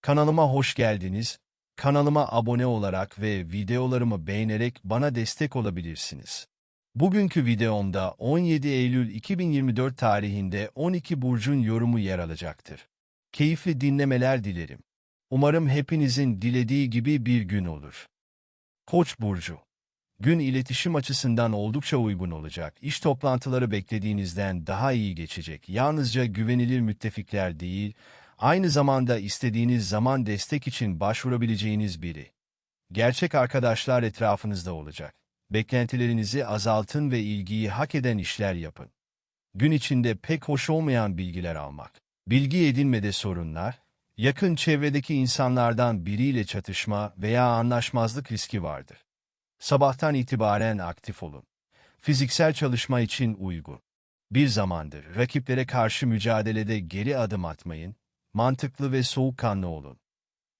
Kanalıma hoş geldiniz. Kanalıma abone olarak ve videolarımı beğenerek bana destek olabilirsiniz. Bugünkü videomda 17 Eylül 2024 tarihinde 12 burcun yorumu yer alacaktır. Keyifli dinlemeler dilerim. Umarım hepinizin dilediği gibi bir gün olur. Koç burcu Gün iletişim açısından oldukça uygun olacak. İş toplantıları beklediğinizden daha iyi geçecek. Yalnızca güvenilir müttefikler değil, aynı zamanda istediğiniz zaman destek için başvurabileceğiniz biri. Gerçek arkadaşlar etrafınızda olacak. Beklentilerinizi azaltın ve ilgiyi hak eden işler yapın. Gün içinde pek hoş olmayan bilgiler almak. Bilgi edinmede sorunlar, yakın çevredeki insanlardan biriyle çatışma veya anlaşmazlık riski vardır. Sabahtan itibaren aktif olun. Fiziksel çalışma için uygun. Bir zamandır rakiplere karşı mücadelede geri adım atmayın, mantıklı ve soğukkanlı olun.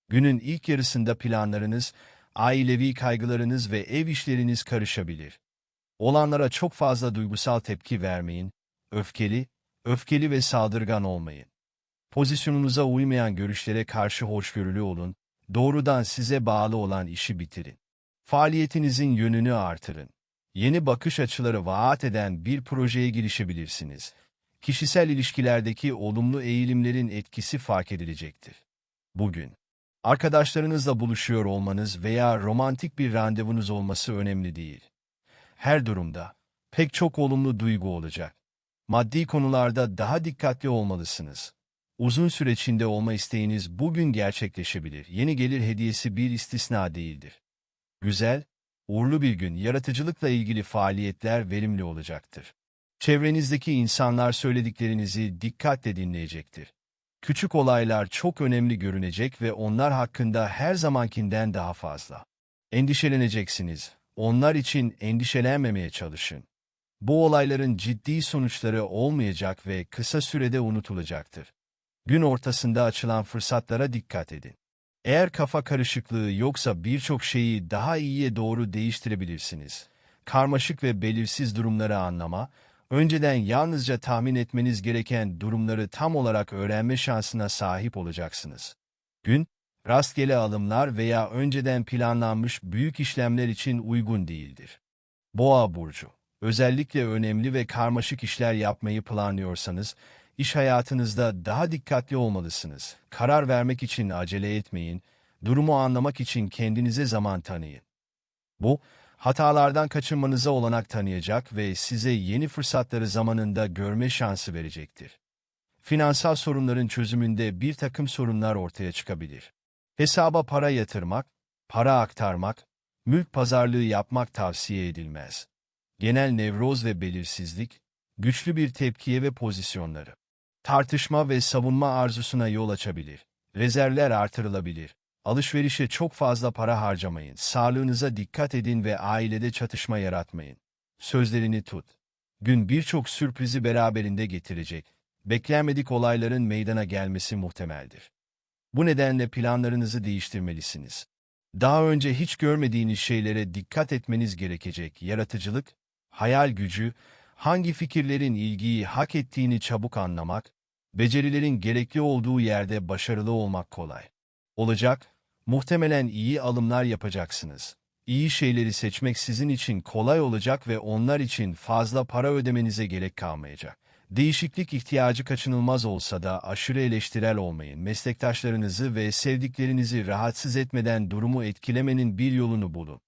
Günün ilk yarısında planlarınız, ailevi kaygılarınız ve ev işleriniz karışabilir. Olanlara çok fazla duygusal tepki vermeyin, öfkeli, öfkeli ve saldırgan olmayın. Pozisyonunuza uymayan görüşlere karşı hoşgörülü olun, doğrudan size bağlı olan işi bitirin. Faaliyetinizin yönünü artırın. Yeni bakış açıları vaat eden bir projeye girişebilirsiniz. Kişisel ilişkilerdeki olumlu eğilimlerin etkisi fark edilecektir. Bugün, arkadaşlarınızla buluşuyor olmanız veya romantik bir randevunuz olması önemli değil. Her durumda, pek çok olumlu duygu olacak. Maddi konularda daha dikkatli olmalısınız. Uzun süre içinde olma isteğiniz bugün gerçekleşebilir. Yeni gelir hediyesi bir istisna değildir. Güzel, uğurlu bir gün yaratıcılıkla ilgili faaliyetler verimli olacaktır. Çevrenizdeki insanlar söylediklerinizi dikkatle dinleyecektir. Küçük olaylar çok önemli görünecek ve onlar hakkında her zamankinden daha fazla. Endişeleneceksiniz. Onlar için endişelenmemeye çalışın. Bu olayların ciddi sonuçları olmayacak ve kısa sürede unutulacaktır. Gün ortasında açılan fırsatlara dikkat edin. Eğer kafa karışıklığı yoksa birçok şeyi daha iyiye doğru değiştirebilirsiniz. Karmaşık ve belirsiz durumları anlama, önceden yalnızca tahmin etmeniz gereken durumları tam olarak öğrenme şansına sahip olacaksınız. Gün, rastgele alımlar veya önceden planlanmış büyük işlemler için uygun değildir. Boğa burcu, özellikle önemli ve karmaşık işler yapmayı planlıyorsanız, İş hayatınızda daha dikkatli olmalısınız. Karar vermek için acele etmeyin, durumu anlamak için kendinize zaman tanıyın. Bu, hatalardan kaçınmanıza olanak tanıyacak ve size yeni fırsatları zamanında görme şansı verecektir. Finansal sorunların çözümünde bir takım sorunlar ortaya çıkabilir. Hesaba para yatırmak, para aktarmak, mülk pazarlığı yapmak tavsiye edilmez. Genel nevroz ve belirsizlik, güçlü bir tepkiye ve pozisyonları tartışma ve savunma arzusuna yol açabilir. Rezervler artırılabilir. Alışverişe çok fazla para harcamayın. Sağlığınıza dikkat edin ve ailede çatışma yaratmayın. Sözlerini tut. Gün birçok sürprizi beraberinde getirecek. Beklenmedik olayların meydana gelmesi muhtemeldir. Bu nedenle planlarınızı değiştirmelisiniz. Daha önce hiç görmediğiniz şeylere dikkat etmeniz gerekecek. Yaratıcılık, hayal gücü, hangi fikirlerin ilgiyi hak ettiğini çabuk anlamak, becerilerin gerekli olduğu yerde başarılı olmak kolay. Olacak, muhtemelen iyi alımlar yapacaksınız. İyi şeyleri seçmek sizin için kolay olacak ve onlar için fazla para ödemenize gerek kalmayacak. Değişiklik ihtiyacı kaçınılmaz olsa da aşırı eleştirel olmayın. Meslektaşlarınızı ve sevdiklerinizi rahatsız etmeden durumu etkilemenin bir yolunu bulun.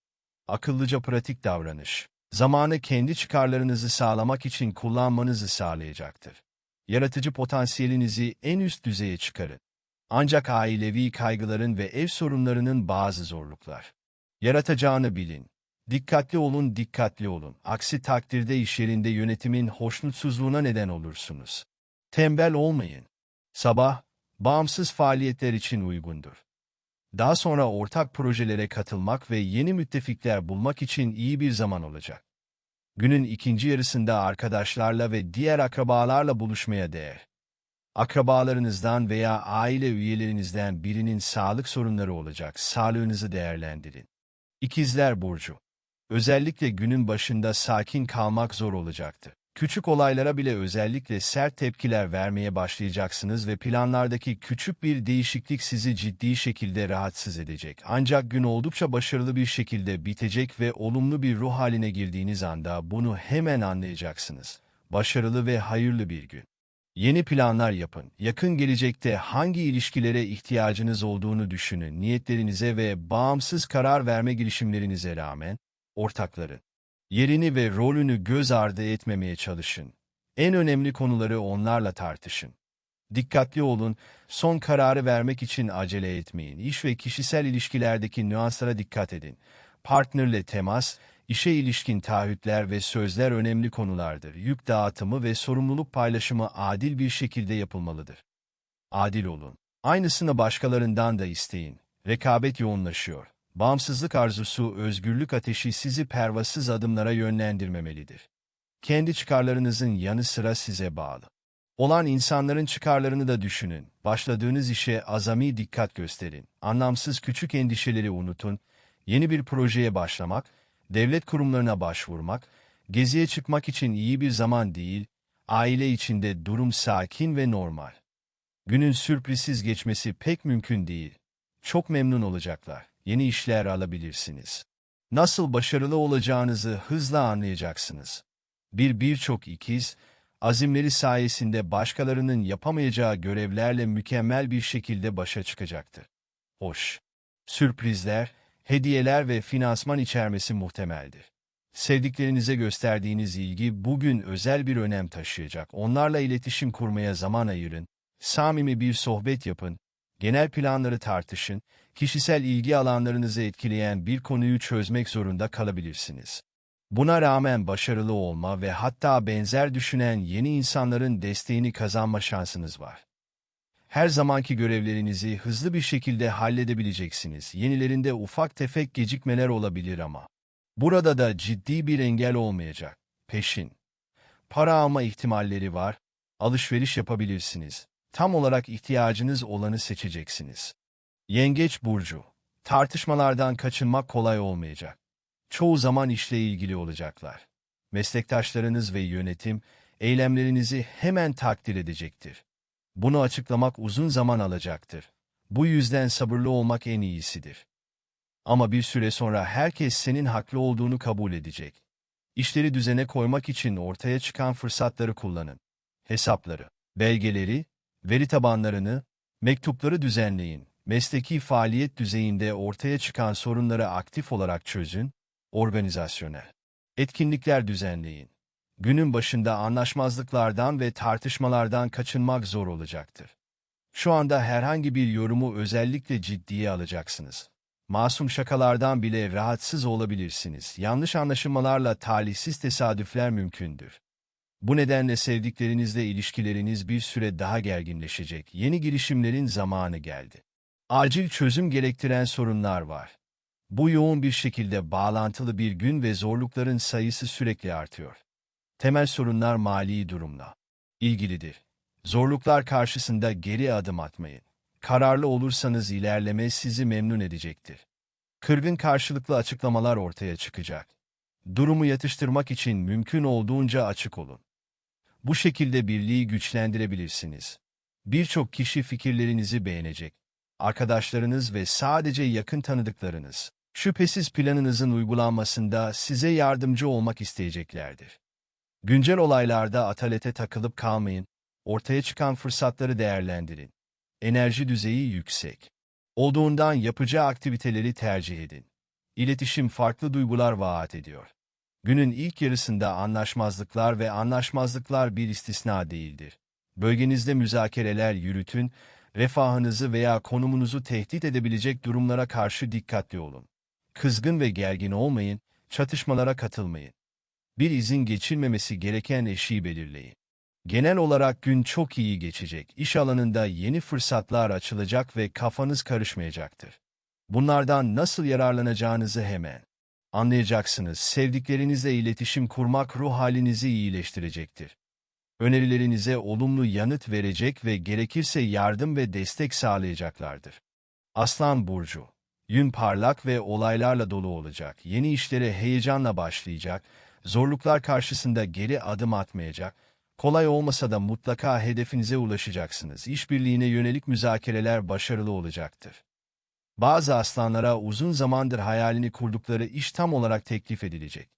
Akıllıca pratik davranış. Zamanı kendi çıkarlarınızı sağlamak için kullanmanızı sağlayacaktır yaratıcı potansiyelinizi en üst düzeye çıkarın. Ancak ailevi kaygıların ve ev sorunlarının bazı zorluklar. Yaratacağını bilin. Dikkatli olun, dikkatli olun. Aksi takdirde iş yerinde yönetimin hoşnutsuzluğuna neden olursunuz. Tembel olmayın. Sabah, bağımsız faaliyetler için uygundur. Daha sonra ortak projelere katılmak ve yeni müttefikler bulmak için iyi bir zaman olacak. Günün ikinci yarısında arkadaşlarla ve diğer akrabalarla buluşmaya değer. Akrabalarınızdan veya aile üyelerinizden birinin sağlık sorunları olacak. Sağlığınızı değerlendirin. İkizler Burcu Özellikle günün başında sakin kalmak zor olacaktır. Küçük olaylara bile özellikle sert tepkiler vermeye başlayacaksınız ve planlardaki küçük bir değişiklik sizi ciddi şekilde rahatsız edecek. Ancak gün oldukça başarılı bir şekilde bitecek ve olumlu bir ruh haline girdiğiniz anda bunu hemen anlayacaksınız. Başarılı ve hayırlı bir gün. Yeni planlar yapın. Yakın gelecekte hangi ilişkilere ihtiyacınız olduğunu düşünün. Niyetlerinize ve bağımsız karar verme girişimlerinize rağmen, ortakları, yerini ve rolünü göz ardı etmemeye çalışın. En önemli konuları onlarla tartışın. Dikkatli olun, son kararı vermek için acele etmeyin. İş ve kişisel ilişkilerdeki nüanslara dikkat edin. Partnerle temas, işe ilişkin taahhütler ve sözler önemli konulardır. Yük dağıtımı ve sorumluluk paylaşımı adil bir şekilde yapılmalıdır. Adil olun. Aynısını başkalarından da isteyin. Rekabet yoğunlaşıyor. Bağımsızlık arzusu, özgürlük ateşi sizi pervasız adımlara yönlendirmemelidir. Kendi çıkarlarınızın yanı sıra size bağlı. Olan insanların çıkarlarını da düşünün. Başladığınız işe azami dikkat gösterin. Anlamsız küçük endişeleri unutun. Yeni bir projeye başlamak, devlet kurumlarına başvurmak, geziye çıkmak için iyi bir zaman değil, aile içinde durum sakin ve normal. Günün sürprizsiz geçmesi pek mümkün değil. Çok memnun olacaklar. Yeni işler alabilirsiniz. Nasıl başarılı olacağınızı hızla anlayacaksınız. Bir birçok ikiz, azimleri sayesinde başkalarının yapamayacağı görevlerle mükemmel bir şekilde başa çıkacaktır. Hoş. Sürprizler, hediyeler ve finansman içermesi muhtemeldir. Sevdiklerinize gösterdiğiniz ilgi bugün özel bir önem taşıyacak. Onlarla iletişim kurmaya zaman ayırın, samimi bir sohbet yapın, genel planları tartışın, kişisel ilgi alanlarınızı etkileyen bir konuyu çözmek zorunda kalabilirsiniz. Buna rağmen başarılı olma ve hatta benzer düşünen yeni insanların desteğini kazanma şansınız var. Her zamanki görevlerinizi hızlı bir şekilde halledebileceksiniz. Yenilerinde ufak tefek gecikmeler olabilir ama. Burada da ciddi bir engel olmayacak. Peşin. Para alma ihtimalleri var. Alışveriş yapabilirsiniz. Tam olarak ihtiyacınız olanı seçeceksiniz. Yengeç Burcu. Tartışmalardan kaçınmak kolay olmayacak. Çoğu zaman işle ilgili olacaklar. Meslektaşlarınız ve yönetim, eylemlerinizi hemen takdir edecektir. Bunu açıklamak uzun zaman alacaktır. Bu yüzden sabırlı olmak en iyisidir. Ama bir süre sonra herkes senin haklı olduğunu kabul edecek. İşleri düzene koymak için ortaya çıkan fırsatları kullanın. Hesapları, belgeleri, veri tabanlarını, mektupları düzenleyin. Mesleki faaliyet düzeyinde ortaya çıkan sorunları aktif olarak çözün, organizasyonel. Etkinlikler düzenleyin günün başında anlaşmazlıklardan ve tartışmalardan kaçınmak zor olacaktır. Şu anda herhangi bir yorumu özellikle ciddiye alacaksınız. Masum şakalardan bile rahatsız olabilirsiniz. Yanlış anlaşılmalarla talihsiz tesadüfler mümkündür. Bu nedenle sevdiklerinizle ilişkileriniz bir süre daha gerginleşecek. Yeni girişimlerin zamanı geldi. Acil çözüm gerektiren sorunlar var. Bu yoğun bir şekilde bağlantılı bir gün ve zorlukların sayısı sürekli artıyor. Temel sorunlar mali durumla ilgilidir. Zorluklar karşısında geri adım atmayın. Kararlı olursanız ilerleme sizi memnun edecektir. Kırgın karşılıklı açıklamalar ortaya çıkacak. Durumu yatıştırmak için mümkün olduğunca açık olun. Bu şekilde birliği güçlendirebilirsiniz. Birçok kişi fikirlerinizi beğenecek. Arkadaşlarınız ve sadece yakın tanıdıklarınız, şüphesiz planınızın uygulanmasında size yardımcı olmak isteyeceklerdir. Güncel olaylarda atalete takılıp kalmayın, ortaya çıkan fırsatları değerlendirin. Enerji düzeyi yüksek. Olduğundan yapacağı aktiviteleri tercih edin. İletişim farklı duygular vaat ediyor. Günün ilk yarısında anlaşmazlıklar ve anlaşmazlıklar bir istisna değildir. Bölgenizde müzakereler yürütün, refahınızı veya konumunuzu tehdit edebilecek durumlara karşı dikkatli olun. Kızgın ve gergin olmayın, çatışmalara katılmayın bir izin geçilmemesi gereken eşiği belirleyin. Genel olarak gün çok iyi geçecek, iş alanında yeni fırsatlar açılacak ve kafanız karışmayacaktır. Bunlardan nasıl yararlanacağınızı hemen anlayacaksınız. Sevdiklerinizle iletişim kurmak ruh halinizi iyileştirecektir. Önerilerinize olumlu yanıt verecek ve gerekirse yardım ve destek sağlayacaklardır. Aslan Burcu Yün parlak ve olaylarla dolu olacak. Yeni işlere heyecanla başlayacak, zorluklar karşısında geri adım atmayacak, kolay olmasa da mutlaka hedefinize ulaşacaksınız. İşbirliğine yönelik müzakereler başarılı olacaktır. Bazı aslanlara uzun zamandır hayalini kurdukları iş tam olarak teklif edilecek.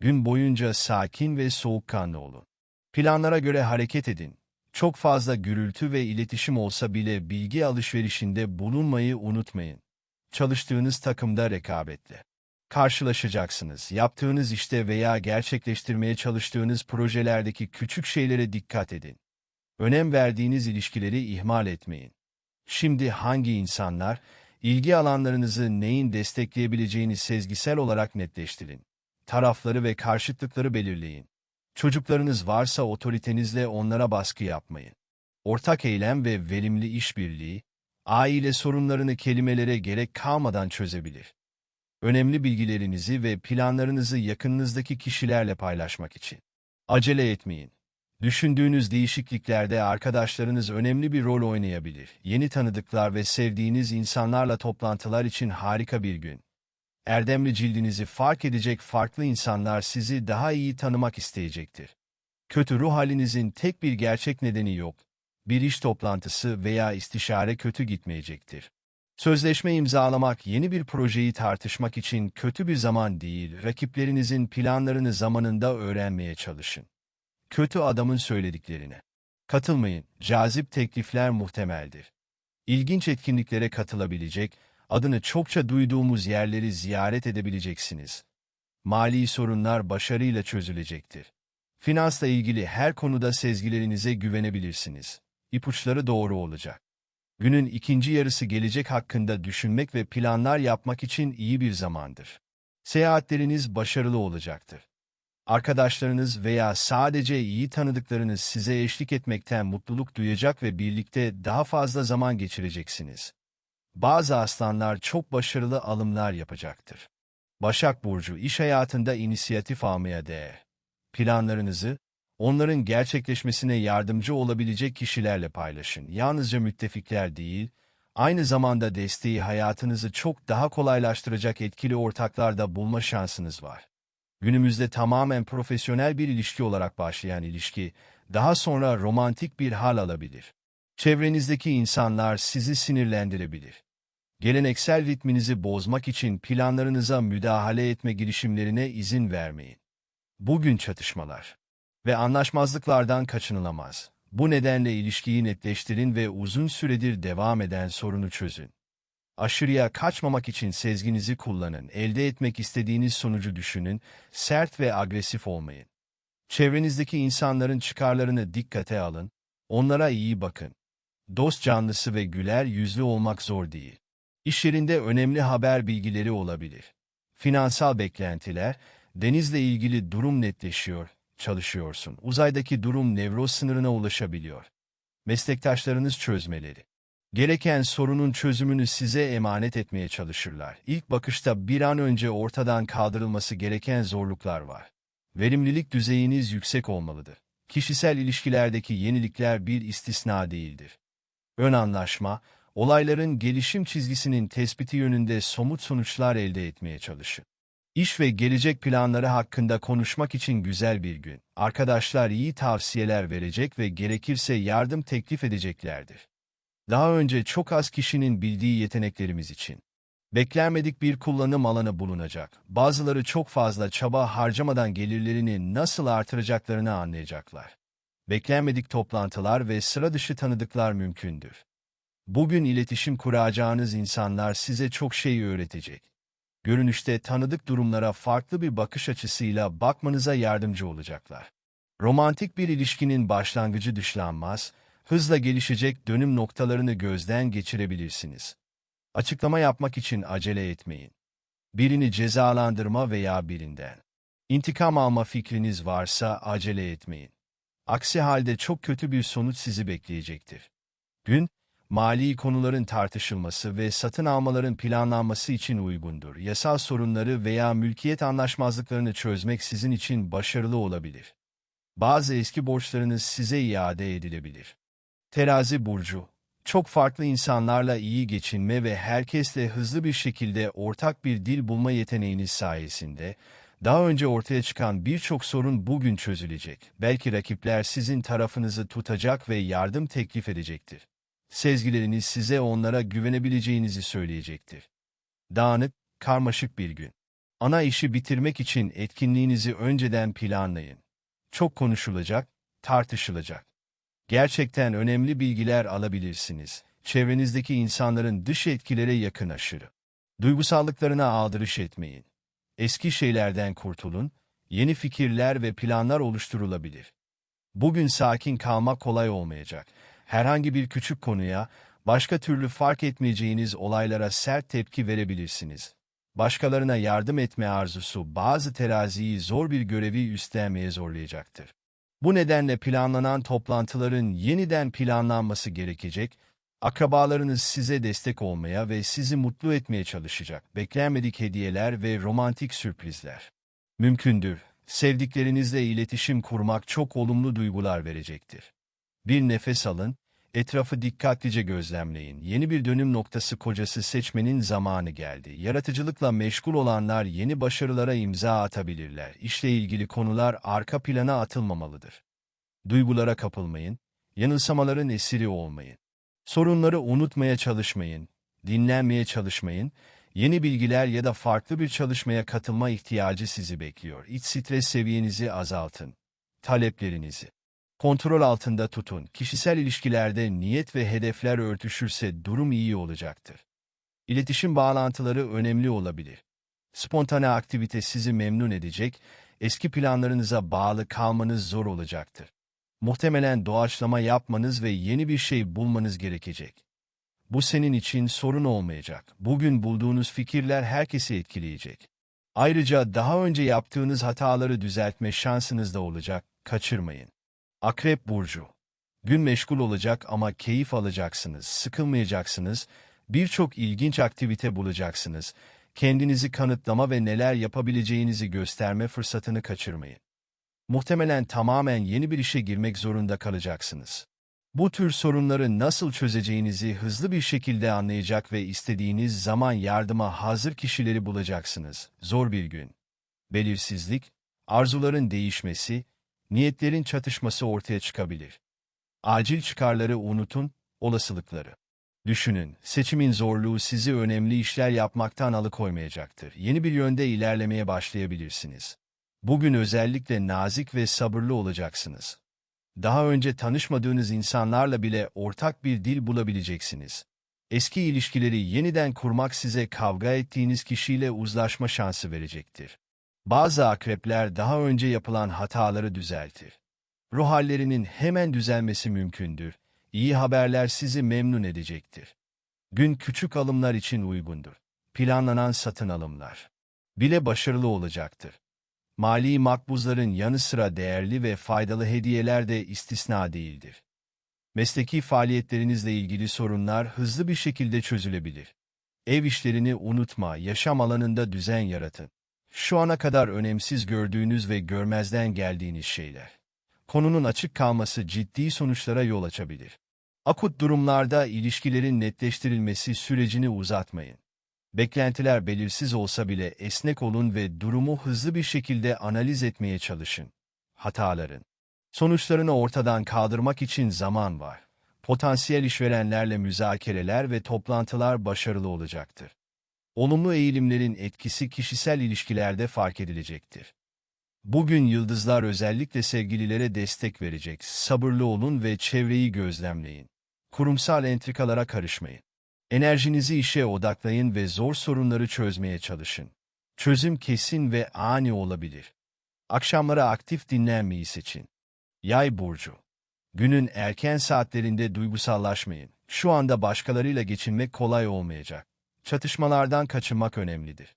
Gün boyunca sakin ve soğukkanlı olun. Planlara göre hareket edin. Çok fazla gürültü ve iletişim olsa bile bilgi alışverişinde bulunmayı unutmayın. Çalıştığınız takımda rekabetle karşılaşacaksınız. Yaptığınız işte veya gerçekleştirmeye çalıştığınız projelerdeki küçük şeylere dikkat edin. Önem verdiğiniz ilişkileri ihmal etmeyin. Şimdi hangi insanlar, ilgi alanlarınızı neyin destekleyebileceğini sezgisel olarak netleştirin. Tarafları ve karşıtlıkları belirleyin. Çocuklarınız varsa otoritenizle onlara baskı yapmayın. Ortak eylem ve verimli işbirliği, aile sorunlarını kelimelere gerek kalmadan çözebilir. Önemli bilgilerinizi ve planlarınızı yakınınızdaki kişilerle paylaşmak için. Acele etmeyin. Düşündüğünüz değişikliklerde arkadaşlarınız önemli bir rol oynayabilir. Yeni tanıdıklar ve sevdiğiniz insanlarla toplantılar için harika bir gün. Erdemli cildinizi fark edecek farklı insanlar sizi daha iyi tanımak isteyecektir. Kötü ruh halinizin tek bir gerçek nedeni yok. Bir iş toplantısı veya istişare kötü gitmeyecektir. Sözleşme imzalamak yeni bir projeyi tartışmak için kötü bir zaman değil, rakiplerinizin planlarını zamanında öğrenmeye çalışın. Kötü adamın söylediklerine. Katılmayın, cazip teklifler muhtemeldir. İlginç etkinliklere katılabilecek, adını çokça duyduğumuz yerleri ziyaret edebileceksiniz. Mali sorunlar başarıyla çözülecektir. Finansla ilgili her konuda sezgilerinize güvenebilirsiniz. İpuçları doğru olacak. Günün ikinci yarısı gelecek hakkında düşünmek ve planlar yapmak için iyi bir zamandır. Seyahatleriniz başarılı olacaktır. Arkadaşlarınız veya sadece iyi tanıdıklarınız size eşlik etmekten mutluluk duyacak ve birlikte daha fazla zaman geçireceksiniz. Bazı aslanlar çok başarılı alımlar yapacaktır. Başak Burcu iş hayatında inisiyatif almaya değer. Planlarınızı, onların gerçekleşmesine yardımcı olabilecek kişilerle paylaşın. Yalnızca müttefikler değil, aynı zamanda desteği hayatınızı çok daha kolaylaştıracak etkili ortaklarda bulma şansınız var. Günümüzde tamamen profesyonel bir ilişki olarak başlayan ilişki, daha sonra romantik bir hal alabilir. Çevrenizdeki insanlar sizi sinirlendirebilir. Geleneksel ritminizi bozmak için planlarınıza müdahale etme girişimlerine izin vermeyin. Bugün çatışmalar ve anlaşmazlıklardan kaçınılamaz. Bu nedenle ilişkiyi netleştirin ve uzun süredir devam eden sorunu çözün. Aşırıya kaçmamak için sezginizi kullanın, elde etmek istediğiniz sonucu düşünün, sert ve agresif olmayın. Çevrenizdeki insanların çıkarlarını dikkate alın, onlara iyi bakın. Dost canlısı ve güler yüzlü olmak zor değil. İş yerinde önemli haber bilgileri olabilir. Finansal beklentiler, denizle ilgili durum netleşiyor, çalışıyorsun. Uzaydaki durum nevroz sınırına ulaşabiliyor. Meslektaşlarınız çözmeleri. Gereken sorunun çözümünü size emanet etmeye çalışırlar. İlk bakışta bir an önce ortadan kaldırılması gereken zorluklar var. Verimlilik düzeyiniz yüksek olmalıdır. Kişisel ilişkilerdeki yenilikler bir istisna değildir. Ön anlaşma, olayların gelişim çizgisinin tespiti yönünde somut sonuçlar elde etmeye çalışın. İş ve gelecek planları hakkında konuşmak için güzel bir gün. Arkadaşlar iyi tavsiyeler verecek ve gerekirse yardım teklif edeceklerdir. Daha önce çok az kişinin bildiği yeteneklerimiz için. Beklenmedik bir kullanım alanı bulunacak. Bazıları çok fazla çaba harcamadan gelirlerini nasıl artıracaklarını anlayacaklar. Beklenmedik toplantılar ve sıra dışı tanıdıklar mümkündür. Bugün iletişim kuracağınız insanlar size çok şey öğretecek görünüşte tanıdık durumlara farklı bir bakış açısıyla bakmanıza yardımcı olacaklar. Romantik bir ilişkinin başlangıcı dışlanmaz, hızla gelişecek dönüm noktalarını gözden geçirebilirsiniz. Açıklama yapmak için acele etmeyin. Birini cezalandırma veya birinden. İntikam alma fikriniz varsa acele etmeyin. Aksi halde çok kötü bir sonuç sizi bekleyecektir. Gün, mali konuların tartışılması ve satın almaların planlanması için uygundur. Yasal sorunları veya mülkiyet anlaşmazlıklarını çözmek sizin için başarılı olabilir. Bazı eski borçlarınız size iade edilebilir. Terazi Burcu Çok farklı insanlarla iyi geçinme ve herkesle hızlı bir şekilde ortak bir dil bulma yeteneğiniz sayesinde, Daha önce ortaya çıkan birçok sorun bugün çözülecek. Belki rakipler sizin tarafınızı tutacak ve yardım teklif edecektir. Sezgileriniz size onlara güvenebileceğinizi söyleyecektir. Dağınık, karmaşık bir gün. Ana işi bitirmek için etkinliğinizi önceden planlayın. Çok konuşulacak, tartışılacak. Gerçekten önemli bilgiler alabilirsiniz. Çevrenizdeki insanların dış etkilere yakın aşırı. Duygusallıklarına aldırış etmeyin. Eski şeylerden kurtulun, yeni fikirler ve planlar oluşturulabilir. Bugün sakin kalmak kolay olmayacak. Herhangi bir küçük konuya, başka türlü fark etmeyeceğiniz olaylara sert tepki verebilirsiniz. Başkalarına yardım etme arzusu bazı teraziyi zor bir görevi üstlenmeye zorlayacaktır. Bu nedenle planlanan toplantıların yeniden planlanması gerekecek, akrabalarınız size destek olmaya ve sizi mutlu etmeye çalışacak. Beklenmedik hediyeler ve romantik sürprizler. Mümkündür, sevdiklerinizle iletişim kurmak çok olumlu duygular verecektir. Bir nefes alın, etrafı dikkatlice gözlemleyin. Yeni bir dönüm noktası kocası seçmenin zamanı geldi. Yaratıcılıkla meşgul olanlar yeni başarılara imza atabilirler. İşle ilgili konular arka plana atılmamalıdır. Duygulara kapılmayın, yanılsamaların esiri olmayın. Sorunları unutmaya çalışmayın, dinlenmeye çalışmayın, yeni bilgiler ya da farklı bir çalışmaya katılma ihtiyacı sizi bekliyor. İç stres seviyenizi azaltın. Taleplerinizi kontrol altında tutun. Kişisel ilişkilerde niyet ve hedefler örtüşürse durum iyi olacaktır. İletişim bağlantıları önemli olabilir. Spontane aktivite sizi memnun edecek, eski planlarınıza bağlı kalmanız zor olacaktır. Muhtemelen doğaçlama yapmanız ve yeni bir şey bulmanız gerekecek. Bu senin için sorun olmayacak. Bugün bulduğunuz fikirler herkesi etkileyecek. Ayrıca daha önce yaptığınız hataları düzeltme şansınız da olacak, kaçırmayın. Akrep Burcu Gün meşgul olacak ama keyif alacaksınız, sıkılmayacaksınız, birçok ilginç aktivite bulacaksınız, kendinizi kanıtlama ve neler yapabileceğinizi gösterme fırsatını kaçırmayın. Muhtemelen tamamen yeni bir işe girmek zorunda kalacaksınız. Bu tür sorunları nasıl çözeceğinizi hızlı bir şekilde anlayacak ve istediğiniz zaman yardıma hazır kişileri bulacaksınız. Zor bir gün. Belirsizlik, arzuların değişmesi, niyetlerin çatışması ortaya çıkabilir. Acil çıkarları unutun, olasılıkları. Düşünün, seçimin zorluğu sizi önemli işler yapmaktan alıkoymayacaktır. Yeni bir yönde ilerlemeye başlayabilirsiniz. Bugün özellikle nazik ve sabırlı olacaksınız. Daha önce tanışmadığınız insanlarla bile ortak bir dil bulabileceksiniz. Eski ilişkileri yeniden kurmak size kavga ettiğiniz kişiyle uzlaşma şansı verecektir. Bazı akrepler daha önce yapılan hataları düzeltir. Ruh hallerinin hemen düzelmesi mümkündür. İyi haberler sizi memnun edecektir. Gün küçük alımlar için uygundur. Planlanan satın alımlar bile başarılı olacaktır. Mali makbuzların yanı sıra değerli ve faydalı hediyeler de istisna değildir. Mesleki faaliyetlerinizle ilgili sorunlar hızlı bir şekilde çözülebilir. Ev işlerini unutma, yaşam alanında düzen yaratın. Şu ana kadar önemsiz gördüğünüz ve görmezden geldiğiniz şeyler. Konunun açık kalması ciddi sonuçlara yol açabilir. Akut durumlarda ilişkilerin netleştirilmesi sürecini uzatmayın. Beklentiler belirsiz olsa bile esnek olun ve durumu hızlı bir şekilde analiz etmeye çalışın. Hataların sonuçlarını ortadan kaldırmak için zaman var. Potansiyel işverenlerle müzakereler ve toplantılar başarılı olacaktır. Olumlu eğilimlerin etkisi kişisel ilişkilerde fark edilecektir. Bugün yıldızlar özellikle sevgililere destek verecek. Sabırlı olun ve çevreyi gözlemleyin. Kurumsal entrikalara karışmayın. Enerjinizi işe odaklayın ve zor sorunları çözmeye çalışın. Çözüm kesin ve ani olabilir. Akşamlara aktif dinlenmeyi seçin. Yay burcu. Günün erken saatlerinde duygusallaşmayın. Şu anda başkalarıyla geçinmek kolay olmayacak. Çatışmalardan kaçınmak önemlidir.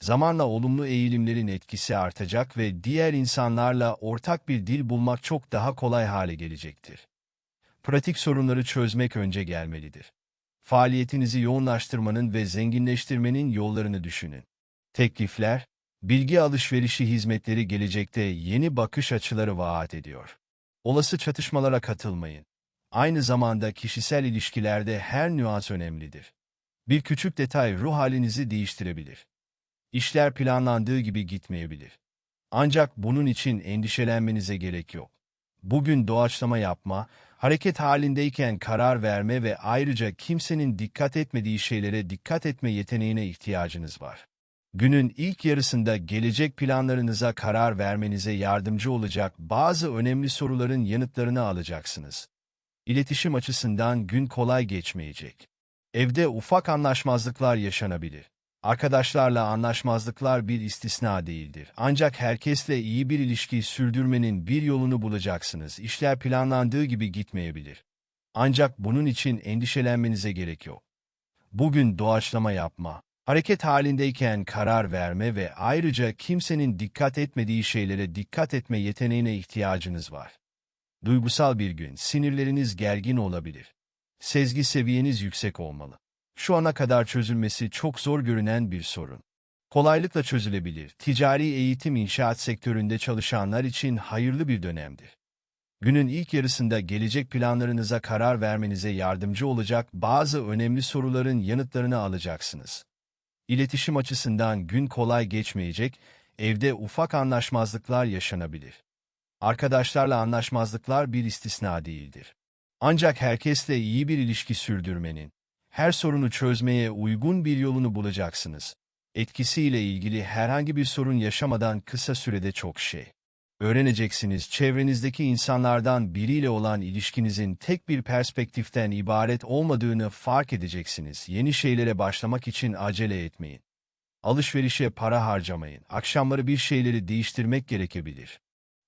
Zamanla olumlu eğilimlerin etkisi artacak ve diğer insanlarla ortak bir dil bulmak çok daha kolay hale gelecektir. Pratik sorunları çözmek önce gelmelidir. Faaliyetinizi yoğunlaştırmanın ve zenginleştirmenin yollarını düşünün. Teklifler, bilgi alışverişi hizmetleri gelecekte yeni bakış açıları vaat ediyor. Olası çatışmalara katılmayın. Aynı zamanda kişisel ilişkilerde her nüans önemlidir. Bir küçük detay ruh halinizi değiştirebilir. İşler planlandığı gibi gitmeyebilir. Ancak bunun için endişelenmenize gerek yok. Bugün doğaçlama yapma, hareket halindeyken karar verme ve ayrıca kimsenin dikkat etmediği şeylere dikkat etme yeteneğine ihtiyacınız var. Günün ilk yarısında gelecek planlarınıza karar vermenize yardımcı olacak bazı önemli soruların yanıtlarını alacaksınız. İletişim açısından gün kolay geçmeyecek. Evde ufak anlaşmazlıklar yaşanabilir. Arkadaşlarla anlaşmazlıklar bir istisna değildir. Ancak herkesle iyi bir ilişki sürdürmenin bir yolunu bulacaksınız. İşler planlandığı gibi gitmeyebilir. Ancak bunun için endişelenmenize gerek yok. Bugün doğaçlama yapma, hareket halindeyken karar verme ve ayrıca kimsenin dikkat etmediği şeylere dikkat etme yeteneğine ihtiyacınız var. Duygusal bir gün, sinirleriniz gergin olabilir. Sezgi seviyeniz yüksek olmalı. Şu ana kadar çözülmesi çok zor görünen bir sorun. Kolaylıkla çözülebilir. Ticari eğitim inşaat sektöründe çalışanlar için hayırlı bir dönemdir. Günün ilk yarısında gelecek planlarınıza karar vermenize yardımcı olacak bazı önemli soruların yanıtlarını alacaksınız. İletişim açısından gün kolay geçmeyecek, evde ufak anlaşmazlıklar yaşanabilir. Arkadaşlarla anlaşmazlıklar bir istisna değildir. Ancak herkesle iyi bir ilişki sürdürmenin, her sorunu çözmeye uygun bir yolunu bulacaksınız. Etkisiyle ilgili herhangi bir sorun yaşamadan kısa sürede çok şey. Öğreneceksiniz çevrenizdeki insanlardan biriyle olan ilişkinizin tek bir perspektiften ibaret olmadığını fark edeceksiniz. Yeni şeylere başlamak için acele etmeyin. Alışverişe para harcamayın. Akşamları bir şeyleri değiştirmek gerekebilir.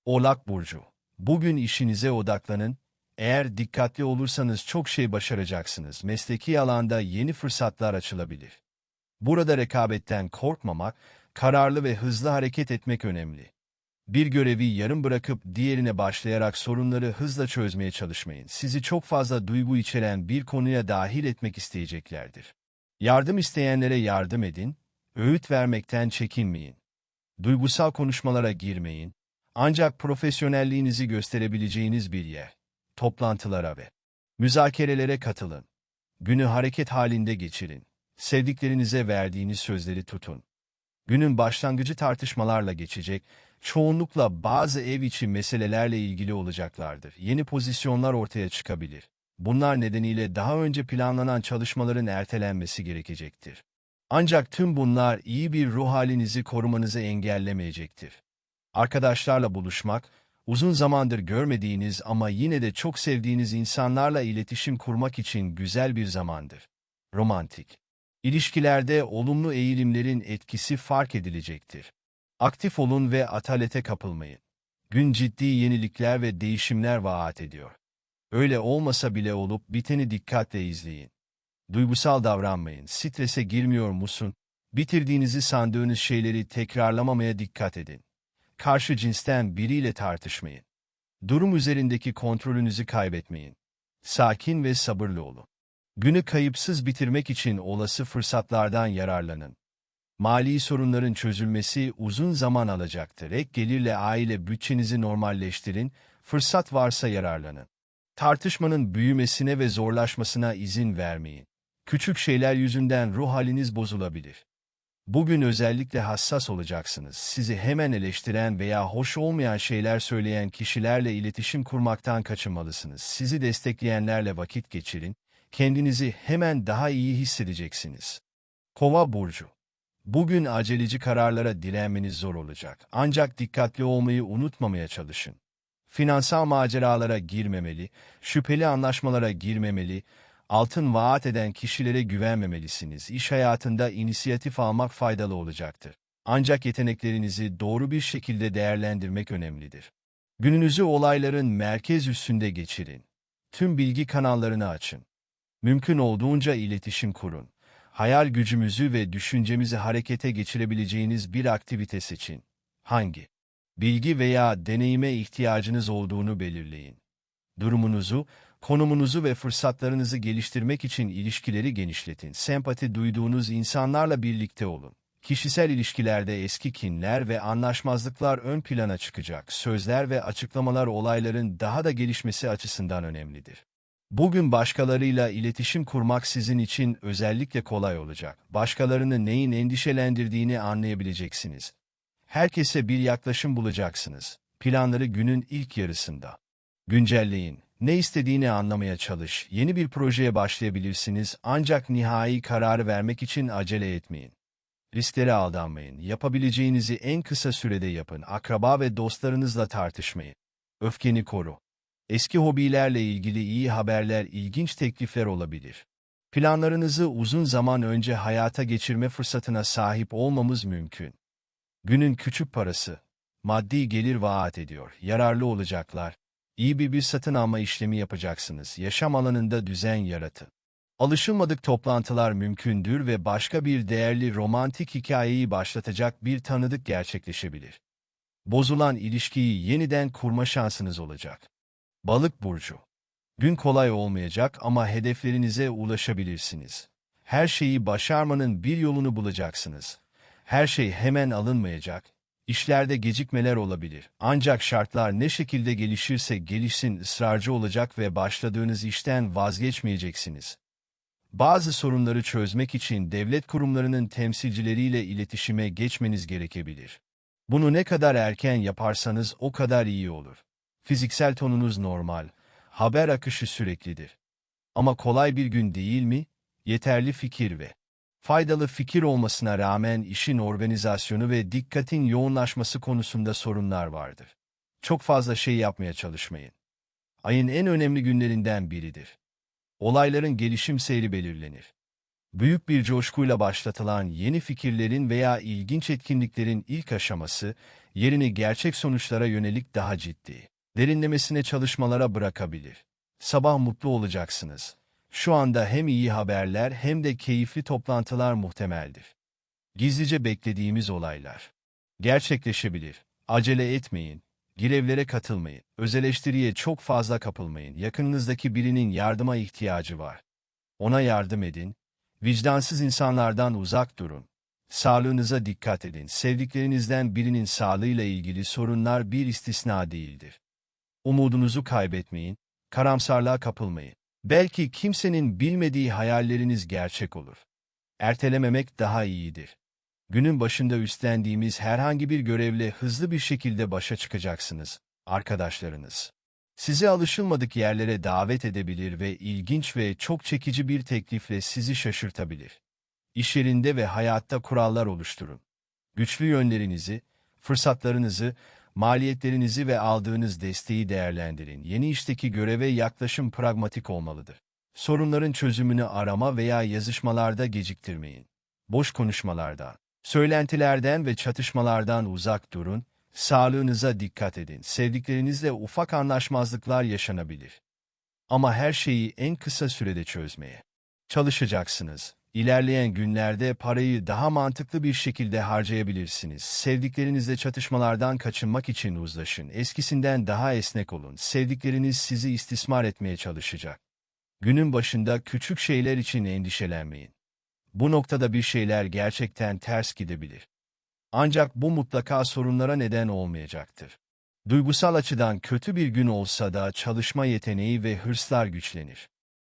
Oğlak Burcu Bugün işinize odaklanın, eğer dikkatli olursanız çok şey başaracaksınız. Mesleki alanda yeni fırsatlar açılabilir. Burada rekabetten korkmamak, kararlı ve hızlı hareket etmek önemli. Bir görevi yarım bırakıp diğerine başlayarak sorunları hızla çözmeye çalışmayın. Sizi çok fazla duygu içeren bir konuya dahil etmek isteyeceklerdir. Yardım isteyenlere yardım edin, öğüt vermekten çekinmeyin. Duygusal konuşmalara girmeyin, ancak profesyonelliğinizi gösterebileceğiniz bir yer toplantılara ve müzakerelere katılın. Günü hareket halinde geçirin. Sevdiklerinize verdiğiniz sözleri tutun. Günün başlangıcı tartışmalarla geçecek, çoğunlukla bazı ev içi meselelerle ilgili olacaklardır. Yeni pozisyonlar ortaya çıkabilir. Bunlar nedeniyle daha önce planlanan çalışmaların ertelenmesi gerekecektir. Ancak tüm bunlar iyi bir ruh halinizi korumanızı engellemeyecektir. Arkadaşlarla buluşmak, uzun zamandır görmediğiniz ama yine de çok sevdiğiniz insanlarla iletişim kurmak için güzel bir zamandır. Romantik. İlişkilerde olumlu eğilimlerin etkisi fark edilecektir. Aktif olun ve atalete kapılmayın. Gün ciddi yenilikler ve değişimler vaat ediyor. Öyle olmasa bile olup biteni dikkatle izleyin. Duygusal davranmayın. Strese girmiyor musun? Bitirdiğinizi sandığınız şeyleri tekrarlamamaya dikkat edin karşı cinsten biriyle tartışmayın. Durum üzerindeki kontrolünüzü kaybetmeyin. Sakin ve sabırlı olun. Günü kayıpsız bitirmek için olası fırsatlardan yararlanın. Mali sorunların çözülmesi uzun zaman alacaktır. Ek gelirle aile bütçenizi normalleştirin, fırsat varsa yararlanın. Tartışmanın büyümesine ve zorlaşmasına izin vermeyin. Küçük şeyler yüzünden ruh haliniz bozulabilir. Bugün özellikle hassas olacaksınız. Sizi hemen eleştiren veya hoş olmayan şeyler söyleyen kişilerle iletişim kurmaktan kaçınmalısınız. Sizi destekleyenlerle vakit geçirin, kendinizi hemen daha iyi hissedeceksiniz. Kova Burcu Bugün aceleci kararlara direnmeniz zor olacak. Ancak dikkatli olmayı unutmamaya çalışın. Finansal maceralara girmemeli, şüpheli anlaşmalara girmemeli, altın vaat eden kişilere güvenmemelisiniz. İş hayatında inisiyatif almak faydalı olacaktır. Ancak yeteneklerinizi doğru bir şekilde değerlendirmek önemlidir. Gününüzü olayların merkez üstünde geçirin. Tüm bilgi kanallarını açın. Mümkün olduğunca iletişim kurun. Hayal gücümüzü ve düşüncemizi harekete geçirebileceğiniz bir aktivite seçin. Hangi? Bilgi veya deneyime ihtiyacınız olduğunu belirleyin. Durumunuzu, Konumunuzu ve fırsatlarınızı geliştirmek için ilişkileri genişletin. Sempati duyduğunuz insanlarla birlikte olun. Kişisel ilişkilerde eski kinler ve anlaşmazlıklar ön plana çıkacak. Sözler ve açıklamalar olayların daha da gelişmesi açısından önemlidir. Bugün başkalarıyla iletişim kurmak sizin için özellikle kolay olacak. Başkalarını neyin endişelendirdiğini anlayabileceksiniz. Herkese bir yaklaşım bulacaksınız. Planları günün ilk yarısında. Güncelleyin. Ne istediğini anlamaya çalış. Yeni bir projeye başlayabilirsiniz ancak nihai kararı vermek için acele etmeyin. Risklere aldanmayın. Yapabileceğinizi en kısa sürede yapın. Akraba ve dostlarınızla tartışmayın. Öfkeni koru. Eski hobilerle ilgili iyi haberler, ilginç teklifler olabilir. Planlarınızı uzun zaman önce hayata geçirme fırsatına sahip olmamız mümkün. Günün küçük parası, maddi gelir vaat ediyor, yararlı olacaklar. İyi bir bir satın alma işlemi yapacaksınız, yaşam alanında düzen yaratın. Alışılmadık toplantılar mümkündür ve başka bir değerli romantik hikayeyi başlatacak bir tanıdık gerçekleşebilir. Bozulan ilişkiyi yeniden kurma şansınız olacak. Balık burcu. Gün kolay olmayacak ama hedeflerinize ulaşabilirsiniz. Her şeyi başarmanın bir yolunu bulacaksınız. Her şey hemen alınmayacak. İşlerde gecikmeler olabilir. Ancak şartlar ne şekilde gelişirse gelişsin ısrarcı olacak ve başladığınız işten vazgeçmeyeceksiniz. Bazı sorunları çözmek için devlet kurumlarının temsilcileriyle iletişime geçmeniz gerekebilir. Bunu ne kadar erken yaparsanız o kadar iyi olur. Fiziksel tonunuz normal, haber akışı süreklidir. Ama kolay bir gün değil mi? Yeterli fikir ve faydalı fikir olmasına rağmen işin organizasyonu ve dikkatin yoğunlaşması konusunda sorunlar vardır. Çok fazla şey yapmaya çalışmayın. Ayın en önemli günlerinden biridir. Olayların gelişim seyri belirlenir. Büyük bir coşkuyla başlatılan yeni fikirlerin veya ilginç etkinliklerin ilk aşaması, yerini gerçek sonuçlara yönelik daha ciddi, derinlemesine çalışmalara bırakabilir. Sabah mutlu olacaksınız. Şu anda hem iyi haberler hem de keyifli toplantılar muhtemeldir. Gizlice beklediğimiz olaylar. Gerçekleşebilir. Acele etmeyin. Girevlere katılmayın. Öz eleştiriye çok fazla kapılmayın. Yakınınızdaki birinin yardıma ihtiyacı var. Ona yardım edin. Vicdansız insanlardan uzak durun. Sağlığınıza dikkat edin. Sevdiklerinizden birinin sağlığıyla ilgili sorunlar bir istisna değildir. Umudunuzu kaybetmeyin. Karamsarlığa kapılmayın. Belki kimsenin bilmediği hayalleriniz gerçek olur. Ertelememek daha iyidir. Günün başında üstlendiğimiz herhangi bir görevle hızlı bir şekilde başa çıkacaksınız, arkadaşlarınız. Sizi alışılmadık yerlere davet edebilir ve ilginç ve çok çekici bir teklifle sizi şaşırtabilir. İş yerinde ve hayatta kurallar oluşturun. Güçlü yönlerinizi, fırsatlarınızı, maliyetlerinizi ve aldığınız desteği değerlendirin. Yeni işteki göreve yaklaşım pragmatik olmalıdır. Sorunların çözümünü arama veya yazışmalarda geciktirmeyin. Boş konuşmalarda, söylentilerden ve çatışmalardan uzak durun, sağlığınıza dikkat edin. Sevdiklerinizle ufak anlaşmazlıklar yaşanabilir. Ama her şeyi en kısa sürede çözmeye çalışacaksınız. İlerleyen günlerde parayı daha mantıklı bir şekilde harcayabilirsiniz. Sevdiklerinizle çatışmalardan kaçınmak için uzlaşın. Eskisinden daha esnek olun. Sevdikleriniz sizi istismar etmeye çalışacak. Günün başında küçük şeyler için endişelenmeyin. Bu noktada bir şeyler gerçekten ters gidebilir. Ancak bu mutlaka sorunlara neden olmayacaktır. Duygusal açıdan kötü bir gün olsa da çalışma yeteneği ve hırslar güçlenir.